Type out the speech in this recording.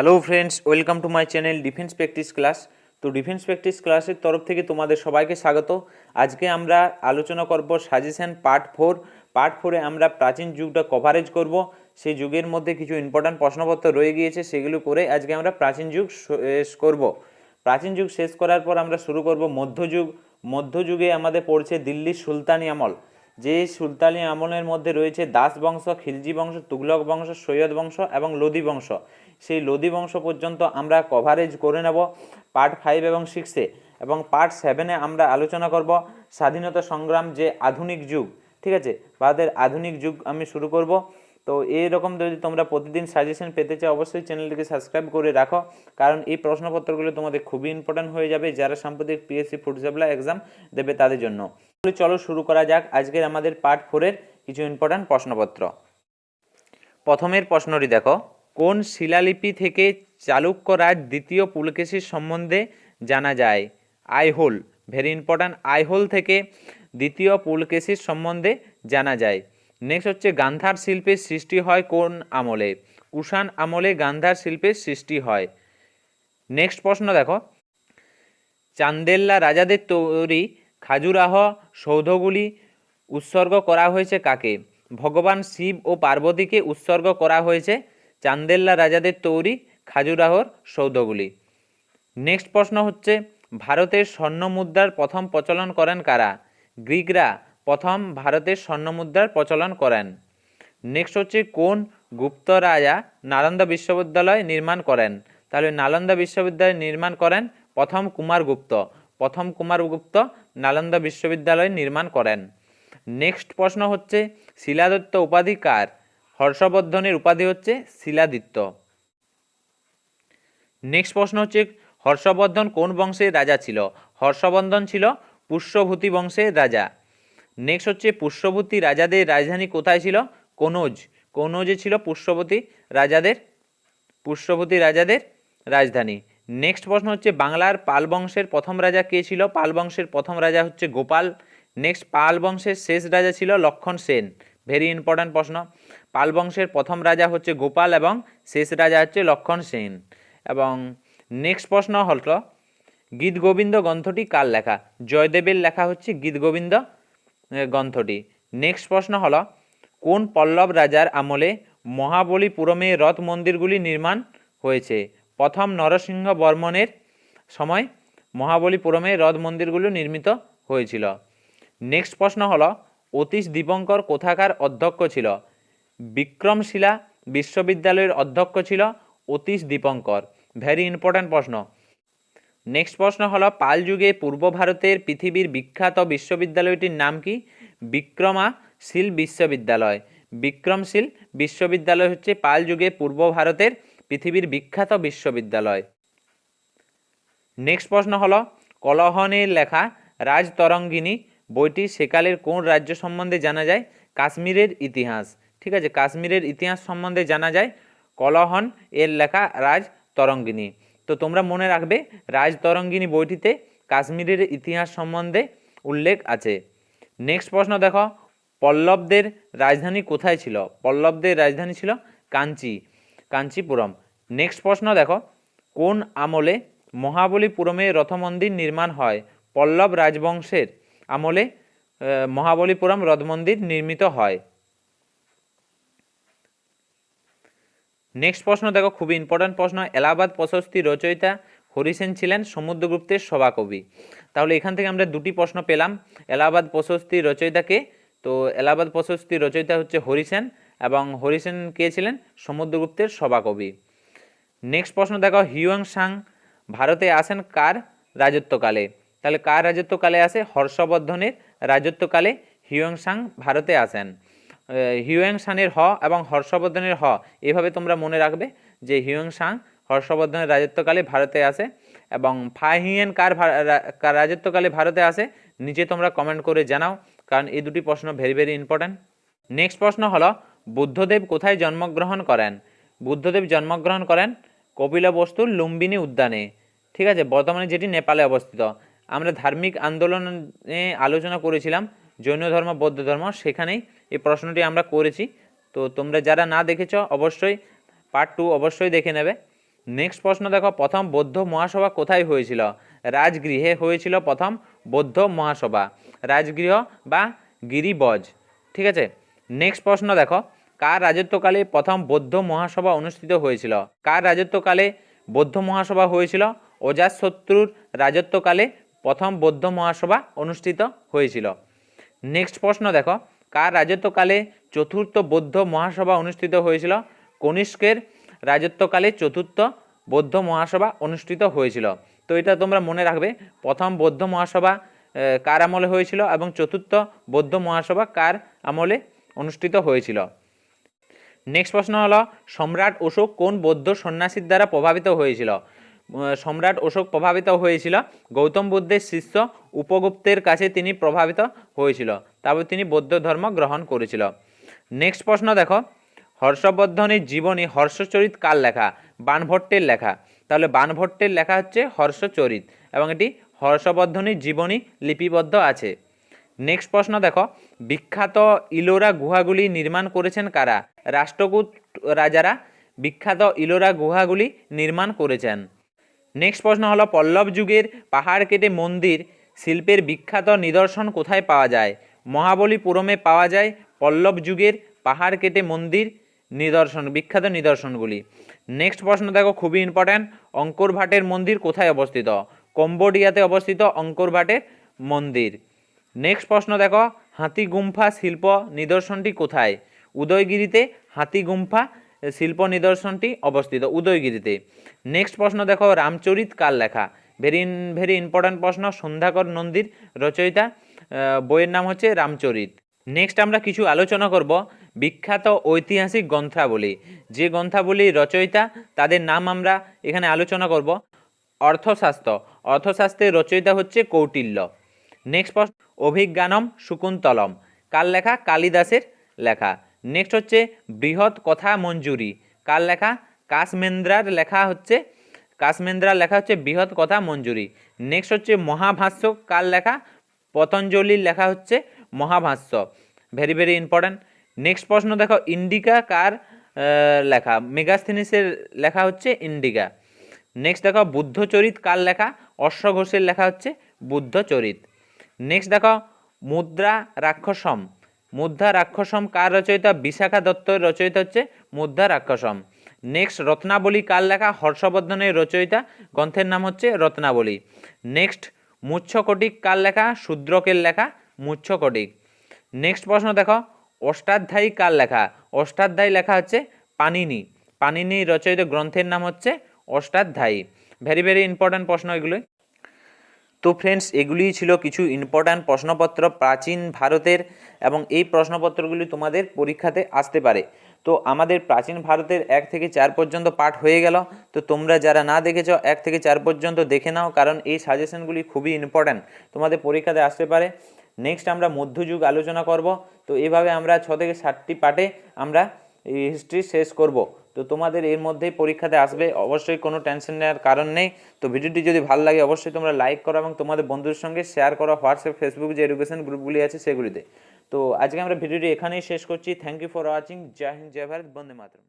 Hello friends welcome to my channel defence practice class তো defence practice ক্লাসের তরফ থেকে তোমাদের সবাইকে স্বাগত। আজকে আমরা আলোচনা করব সাজেশন পার্ট ফোর পার্ট ফোরে আমরা প্রাচীন যুগটা কভারেজ করব। সেই যুগের মধ্যে কিছু ইম্পর্ট্যান্ট প্রশ্নপত্র রয়ে গিয়েছে, সেগুলো করে আজকে আমরা প্রাচীন যুগ শেষ করব। প্রাচীন যুগ শেষ করার পর আমরা শুরু করব মধ্যযুগ মধ্যযুগে আমাদের পড়ছে দিল্লির সুলতানি আমল। যে সুলতানি আমলের মধ্যে রয়েছে দাস বংশ, খিলজি বংশ তুগলক বংশ, সৈয়দ বংশ এবং লোদি বংশ। সেই লোদি বংশ পর্যন্ত আমরা কভারেজ করে নেব। পার্ট ফাইভ এবং সিক্সে এবং পার্ট সেভেনে আমরা আলোচনা করব স্বাধীনতা সংগ্রাম যে আধুনিক যুগ, ঠিক আছে? ভারতের আধুনিক যুগ আমি শুরু করব। তো এইরকম যদি তোমরা প্রতিদিন সাজেশন পেতে চাও, অবশ্যই চ্যানেলটিকে সাবস্ক্রাইব করে রাখো। কারণ এই প্রশ্নপত্রগুলো তোমাদের খুবই ইম্পর্টেন্ট হয়ে যাবে। যারা সাম্প্রতিক পিএসসি ফুড সাপ্লাই এক্সাম দেবে তাদের জন্য। চলো শুরু করা যাক। আজকের আমাদের পার্ট ফোরের কিছু ইম্পর্টেন্ট প্রশ্নপত্র। প্রথমের প্রশ্নটি দেখো। কোন শিলালিপি থেকে চালুক্য রাজ দ্বিতীয় পুলকেশীর সম্বন্ধে জানা যায়? আইহোল ভেরি ইম্পর্ট্যান্ট আইহোল থেকে দ্বিতীয় পুলকেশীর সম্বন্ধে জানা যায়। নেক্সট হচ্ছে গান্ধার শিল্পের সৃষ্টি হয় কোন আমলে? কুষাণ আমলে গান্ধার শিল্পের সৃষ্টি হয়। নেক্সট প্রশ্ন দেখো। চান্দেল্লা রাজাদের তৈরি খাজুরাহ সৌধগুলি উৎসর্গ করা হয়েছে কাকে? ভগবান শিব ও পার্বতীকে উৎসর্গ করা হয়েছে চান্দেল্লা রাজাদের তৈরি, খাজুরাহর সৌধগুলি। নেক্সট প্রশ্ন হচ্ছে, ভারতের স্বর্ণ মুদ্রার প্রথম প্রচলন করেন কারা? গ্রিকরা প্রথম ভারতের স্বর্ণ মুদ্রার প্রচলন করেন। নেক্সট হচ্ছে, কোন গুপ্ত রাজা নালন্দা বিশ্ববিদ্যালয় নির্মাণ করেন? তাহলে নালন্দা বিশ্ববিদ্যালয় নির্মাণ করেন প্রথম কুমারগুপ্ত প্রথম কুমারগুপ্ত নালন্দা বিশ্ববিদ্যালয় নির্মাণ করেন। নেক্সট প্রশ্ন হচ্ছে, শিলাদত্ত উপাধি কার? হর্ষবর্ধনের উপাধি হচ্ছে শিলাদিত্য। নেক্সট প্রশ্ন হচ্ছে, হর্ষবর্ধন কোন বংশের রাজা ছিল? হর্ষবর্ধন ছিল পুষ্যভূতি বংশের রাজা। নেক্সট হচ্ছে, পুষ্যভূতি রাজাদের রাজধানী কোথায় ছিল? কনৌজ। কনৌজে ছিল পুষ্যবতী রাজাদের? পুষ্যভূতি রাজাদের রাজধানী। নেক্সট প্রশ্ন হচ্ছে, বাংলার পাল বংশের প্রথম রাজা কে ছিল? পাল বংশের প্রথম রাজা হচ্ছে গোপাল। নেক্সট পাল বংশের শেষ রাজা ছিল লক্ষণ সেন। ভেরি ইম্পর্ট্যান্ট প্রশ্ন। পাল বংশের প্রথম রাজা হচ্ছে গোপাল এবং শেষ রাজা হচ্ছে লক্ষণ সেন। এবং নেক্সট প্রশ্ন হল, গীত গোবিন্দ গ্রন্থটি কার লেখা? জয়দেবের লেখা হচ্ছে গীত গোবিন্দ গ্রন্থটি। নেক্সট প্রশ্ন হল, কোন পল্লব রাজার আমলে মহাবলীপুরমে রথ মন্দিরগুলি নির্মাণ হয়েছে? প্রথম নরসিংহ বর্মনের সময় মহাবলীপুরমে রথ মন্দিরগুলো নির্মিত হয়েছিল। নেক্সট প্রশ্ন হল, অতীশ দীপঙ্কর কোথাকার অধ্যক্ষ ছিল? বিক্রমশিলা বিশ্ববিদ্যালয়ের অধ্যক্ষ ছিল অতীশ দীপঙ্কর। ভেরি ইম্পর্ট্যান্ট প্রশ্ন। নেক্সট প্রশ্ন হলো, পাল যুগে পূর্ব ভারতের পৃথিবীর বিখ্যাত বিশ্ববিদ্যালয়টির নাম কি? বিক্রমাশীল বিশ্ববিদ্যালয়। বিক্রমশীল বিশ্ববিদ্যালয় হচ্ছে পাল যুগে পূর্ব ভারতের পৃথিবীর বিখ্যাত বিশ্ববিদ্যালয়। নেক্সট প্রশ্ন হলো, কলহনের লেখা রাজতরঙ্গিনী বইটি সেকালের কোন রাজ্য সম্বন্ধে জানা যায়? কাশ্মীরের ইতিহাস। ঠিক আছে? কাশ্মীরের ইতিহাস সম্বন্ধে জানা যায়, কলহন এর লেখা রাজ তরঙ্গিনী। তো তোমরা মনে রাখবে, রাজ তরঙ্গিনী বইটিতে কাশ্মীরের ইতিহাস সম্বন্ধে উল্লেখ আছে। নেক্সট প্রশ্ন দেখো, পল্লবদের রাজধানী কোথায় ছিল? পল্লবদের রাজধানী ছিল কাঞ্চি, কাঞ্চিপুরম। নেক্সট প্রশ্ন দেখো, কোন আমলে মহাবলীপুরমে রথমন্দির নির্মাণ হয়? পল্লব রাজবংশের আমলে মহাবলীপুরম রথ মন্দির নির্মিত হয়। নেক্সট প্রশ্ন দেখো, খুবই ইম্পর্ট্যান্ট প্রশ্ন। এলাহাবাদ প্রশস্তি রচয়িতা হরিসেন ছিলেন সমুদ্রগুপ্তের সভাকবি। তাহলে এখান থেকে আমরা দুটি প্রশ্ন পেলাম। এলাহাবাদ প্রশস্তি রচয়িতাকে, তো এলাহাবাদ প্রশস্তি রচয়িতা হচ্ছে হরিসেন এবং হরিসেন কে ছিলেন? সমুদ্রগুপ্তের সভাকবি। নেক্সট প্রশ্ন দেখো হিউয়াং সাং ভারতে আসেন কার রাজত্বকালে? তাহলে কার রাজত্বকালে আসে? হর্ষবর্ধনের রাজত্বকালে হিউয়াং সাং ভারতে আসেন। আহ, হিউয়াং সানের হ এবং হর্ষবর্ধনের হ। এভাবে তোমরা মনে রাখবে যে হিউয়াং সাং হর্ষবর্ধনের রাজত্বকালে ভারতে আসে এবং ফাহিয়েন কার কার রাজত্বকালে ভারতে আসে নিচে তোমরা কমেন্ট করে জানাও কারণ এই দুটি প্রশ্ন ভেরি ভেরি ইম্পর্ট্যান্ট নেক্সট প্রশ্ন হলো বুদ্ধদেব কোথায় জন্মগ্রহণ করেন? বুদ্ধদেব জন্মগ্রহণ করেন কপিলবস্তুর লুম্বিনী উদ্যানে। ঠিক আছে বর্তমানে যেটি নেপালে অবস্থিত। আমরা ধার্মিক আন্দোলনে আলোচনা করেছিলাম জৈন ধর্ম, বৌদ্ধ ধর্ম, সেখানেই এই প্রশ্নটি আমরা করেছি। তো তোমরা যারা না দেখেছ, অবশ্যই পার্ট টু অবশ্যই দেখে নেবে। নেক্সট প্রশ্ন দেখো, প্রথম বৌদ্ধ মহাসভা কোথায় হয়েছিল? রাজগৃহে হয়েছিল প্রথম বৌদ্ধ মহাসভা। রাজগৃহ বা গিরিবজ, ঠিক আছে? নেক্সট প্রশ্ন দেখো, কার রাজত্বকালে প্রথম বৌদ্ধ মহাসভা অনুষ্ঠিত হয়েছিল? কার রাজত্বকালে বৌদ্ধ মহাসভা হয়েছিল? অজাতশত্রুর রাজত্বকালে প্রথম বৌদ্ধ মহাসভা অনুষ্ঠিত হয়েছিল। নেক্সট প্রশ্ন দেখো। কার রাজত্বকালে চতুর্থ বৌদ্ধ মহাসভা অনুষ্ঠিত হয়েছিল? কনিষ্কের রাজত্বকালে চতুর্থ বৌদ্ধ মহাসভা অনুষ্ঠিত হয়েছিল। তো এটা তোমরা মনে রাখবে, প্রথম বৌদ্ধ মহাসভা কার আমলে হয়েছিল এবং চতুর্থ বৌদ্ধ মহাসভা কার আমলে অনুষ্ঠিত হয়েছিল? নেক্সট প্রশ্ন হলো, সম্রাট অশোক কোন বৌদ্ধ সন্ন্যাসীর দ্বারা প্রভাবিত হয়েছিল? সম্রাট অশোক প্রভাবিত হয়েছিল। গৌতম বুদ্ধের শিষ্য উপগুপ্তের কাছে তিনি প্রভাবিত হয়েছিল। তারপর তিনি বৌদ্ধ ধর্ম গ্রহণ করেছিল। নেক্সট প্রশ্ন দেখো। হর্ষবর্ধনের জীবনী হর্ষচরিত কার লেখা? বানভট্টের লেখা। তাহলে বানভট্টের লেখা হচ্ছে হর্ষচরিত এবং এটি হর্ষবর্ধনের জীবনী লিপিবদ্ধ আছে। নেক্সট প্রশ্ন দেখো। বিখ্যাত ইলোরা গুহাগুলি নির্মাণ করেছেন কারা? রাষ্ট্রকূট রাজারা বিখ্যাত ইলোরা গুহাগুলি নির্মাণ করেছেন। নেক্সট প্রশ্ন হলো, পল্লব যুগের পাহাড় কেটে মন্দির শিল্পের বিখ্যাত নিদর্শন কোথায় পাওয়া যায়? মহাবলীপুরমে পাওয়া যায় পল্লব যুগের পাহাড় কেটে মন্দির নিদর্শন, বিখ্যাত নিদর্শনগুলি। নেক্সট প্রশ্ন দেখো, খুবই ইম্পর্ট্যান্ট অঙ্কর ভাটের মন্দির কোথায় অবস্থিত? কম্বোডিয়াতে অবস্থিত অঙ্কর ভাটের মন্দির। নেক্সট প্রশ্ন দেখো হাতি গুম্ফা শিল্প নিদর্শনটি কোথায়? উদয়গিরিতে হাতি গুম্ফা শিল্প নিদর্শনটি অবস্থিত, উদয়গিরিতে। নেক্সট প্রশ্ন দেখো, রামচরিত কার লেখা? ভেরি ভেরি ইম্পর্ট্যান্ট প্রশ্ন সন্ধ্যাকর নন্দীর রচয়িতা বইয়ের নাম হচ্ছে রামচরিত। নেক্সট আমরা কিছু আলোচনা করব, বিখ্যাত ঐতিহাসিক গ্রন্থাবলী। যে গ্রন্থাবলীর রচয়িতা, তাদের নাম আমরা এখানে আলোচনা করব, অর্থশাস্ত্র। অর্থশাস্ত্রের রচয়িতা হচ্ছে কৌটিল্য। নেক্সট প্রশ্ন, অভিজ্ঞানম শকুন্তলম কার লেখা? কালিদাসের লেখা। নেক্সট হচ্ছে বৃহৎ কথা মঞ্জুরি। কার লেখা? কাশমেন্দ্রার লেখা হচ্ছে কাশমেন্দ্রার লেখা হচ্ছে বৃহৎ কথা মঞ্জুরি। নেক্সট হচ্ছে মহাভাষ্য, কার লেখা? পতঞ্জলির লেখা হচ্ছে Mahabhashya. Very very important next প্রশ্ন দেখো, ইন্ডিকা কার লেখা? মেগাস্থিনিসের লেখা হচ্ছে ইন্ডিকা। নেক্সট দেখো, বুদ্ধচরিত কার লেখা? অশ্ব ঘোষের লেখা হচ্ছে বুদ্ধচরিত। নেক্সট দেখো, মুদ্রা রাক্ষসম। মুদ্রা রাক্ষসম কার রচয়িতা? বিশাখা দত্তর রচয়িতা হচ্ছে মুদ্রা রাক্ষসম। নেক্সট রত্নাবলী কার লেখা? হর্ষবর্ধনের রচয়িতা। গ্রন্থের নাম হচ্ছে রত্নাবলী। নেক্সট মুচ্ছকটিক কার লেখা? শূদ্রকের লেখা, মুচ্ছকটিক। নেক্সট প্রশ্ন দেখো, অষ্টাধ্যায়ী কার লেখা? অষ্টাধ্যায়ী লেখা হচ্ছে পানিনি পানিনি রচয়িত গ্রন্থের নাম হচ্ছে অষ্টাধ্যায়ী। ভেরি ভেরি ইম্পর্ট্যান্ট প্রশ্ন এগুলোই। তো ফ্রেন্ডস এগুলিই ছিল কিছু ইম্পর্ট্যান্ট প্রশ্নপত্র প্রাচীন ভারতের এবং এই প্রশ্নপত্রগুলি তোমাদের পরীক্ষাতে আসতে পারে। তো আমাদের প্রাচীন ভারতের এক থেকে চার পর্যন্ত পাঠ হয়ে গেল। তো তোমরা যারা না দেখেছ, এক থেকে চার পর্যন্ত দেখে নাও, কারণ এই সাজেশনগুলি খুবই ইম্পর্ট্যান্ট তোমাদের পরীক্ষাতে আসতে পারে। নেক্সট আমরা মধ্যযুগ আলোচনা করব। তো এভাবে আমরা ছ থেকে সাতটি পার্টে আমরা হিস্ট্রি শেষ করব। তো তোমাদের এর মধ্যেই পরীক্ষাতে আসবে, অবশ্যই কোনো টেনশন নেওয়ার কারণ নেই। তো ভিডিওটি যদি ভালো লাগে, অবশ্যই তোমরা লাইক করো এবং তোমাদের বন্ধুদের সঙ্গে শেয়ার করো হোয়াটসঅ্যাপ ফেসবুক যে এডুকেশন গ্রুপগুলি আছে সেগুলিতে। তো আজকে আমরা ভিডিওটি এখানেই শেষ করছি। Thank you for watching Jai Hind, Jai Bharat, Vande Mataram.